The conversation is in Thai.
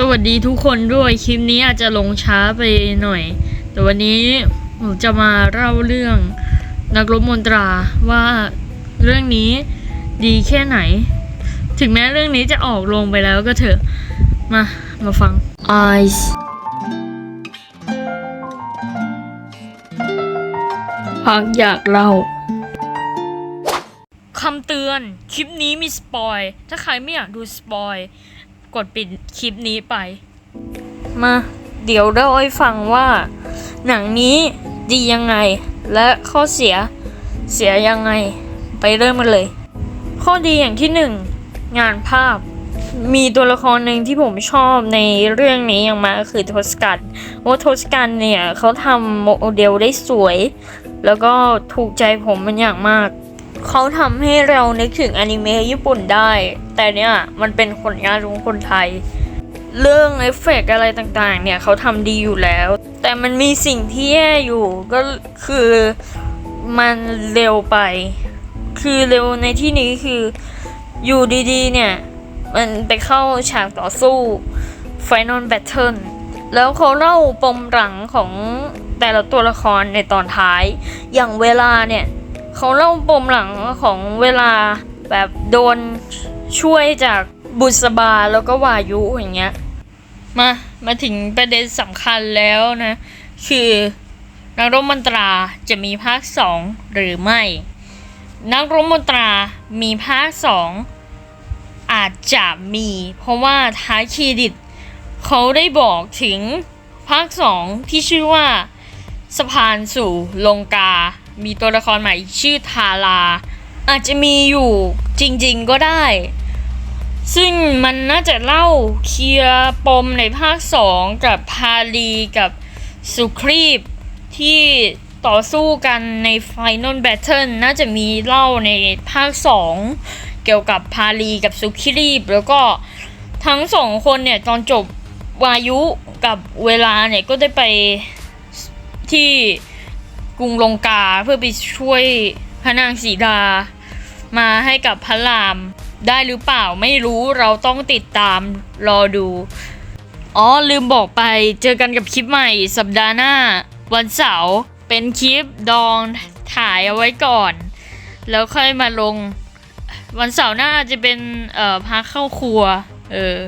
สวัสดีทุกคนด้วยคลิปนี้อาจจะลงช้าไปหน่อย แต่วันนี้ผมจะมาเล่าเรื่องนักรบมนตราว่าเรื่องนี้ดีแค่ไหน ถึงแม้เรื่องนี้จะออกลงไปแล้วก็เถอะมามาฟัง Eyes พักอยากเล่าคำเตือน คลิปนี้มีสปอย ถ้าใครไม่อยากดูสปอย กดปิดคลิปนี้ไป มา เดี๋ยวเล่าให้ฟังว่า หนังนี้ดียังไง และข้อเสียเสียยังไง ไปเริ่มกันเลย ข้อดีอย่างที่หนึ่งงานภาพมีตัวละครหนึ่งที่ผมชอบในเรื่องนี้อย่างมากก็คือโทสกันว่าโทสกันเนี่ยเขาทำโมเดลได้สวย แล้วก็ถูกใจผมเป็นอย่างมาก เขาทำให้เรานึกถึงอนิเมะญี่ปุ่นได้ แต่เนี่ยมันเป็นผลงานของคนไทย เรื่องเอฟเฟกต์อะไรต่างๆ เนี่ยเขาทำดีอยู่แล้ว แต่มันมีสิ่งที่แย่อยู่ก็คือมันเร็วไป คือเร็วในที่นี้คืออยู่ดีๆ เนี่ย มันไปเข้าฉากต่อสู้ Final Battle แล้วเขาเล่าปมหลังของแต่ละตัวละครในตอนท้าย อย่างเวลาเนี่ย เขาเล่าปมหลังของเวลาแบบโดนช่วยจากบุษบาแล้วก็วายุอย่างเงี้ย มา มาถึงประเด็นสำคัญแล้วนะ คือนักรบมนตราจะมีภาคสองหรือไม่ นักรบมนตรามีภาคสองอาจจะมี เพราะว่าท้ายเครดิตเขาได้บอกถึงภาคสองที่ชื่อว่า สะพานสู่ลงกา มีตัวละครใหม่ชื่อทาราอาจจะมีอยู่จริง ๆก็ได้ ซึ่งมันน่าจะเล่าเคลียร์ปมในภาคสองกับพาลีกับสุครีบที่ต่อสู้กันใน Final Battle น่าจะมีเล่าในภาคสองเกี่ยวกับพาลีกับสุครีบ แล้วก็ทั้งสองคนเนี่ยตอนจบวายุกับเวลาเนี่ยก็ได้ไปที่ กรุงลงกาเพื่อไปช่วยพระนางสีดา มาให้กับพระรามได้หรือเปล่าไม่รู้เราต้องติดตามรอดู อ๋อลืมบอกไปเจอกันกับคลิปใหม่สัปดาห์หน้า วันเสาร์เป็นคลิปดองถ่ายเอาไว้ก่อน แล้วค่อยมาลง วันเสาร์หน้าจะเป็นเอ่อพาเข้าครัว เออ